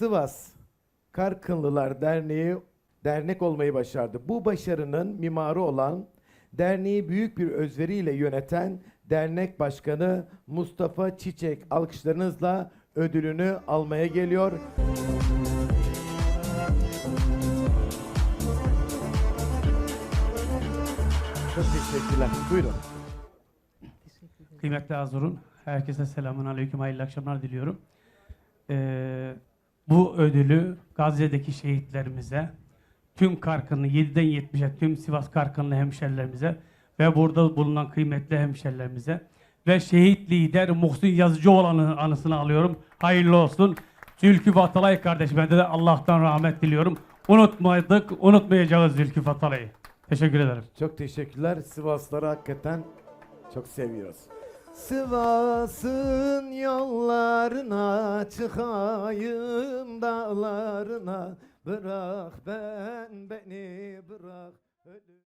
Sivas Karkınlılar Derneği dernek olmayı başardı. Bu başarının mimarı olan derneği büyük bir özveriyle yöneten dernek başkanı Mustafa Çiçek alkışlarınızla ödülünü almaya geliyor. Çok teşekkürler. Buyurun. Kıymetli Azur'un herkese selamun aleyküm, hayırlı akşamlar diliyorum. Ee, bu ödülü Gazze'deki şehitlerimize, tüm Karkınlı, 7'den 70'e tüm Sivas Karkınlı hemşerilerimize ve burada bulunan kıymetli hemşerilerimize ve şehit lider Muhsin Yazıcıoğlan'ın anısını alıyorum. Hayırlı olsun. Zülkü Fatalay kardeşime de Allah'tan rahmet diliyorum. Unutmadık, unutmayacağız Zülkü Fatalay'ı. Teşekkür ederim. Çok teşekkürler. Sivasları hakikaten çok seviyoruz. Sivas'ın yollarına çıkayım dağlarına bırak ben beni bırak ölüm.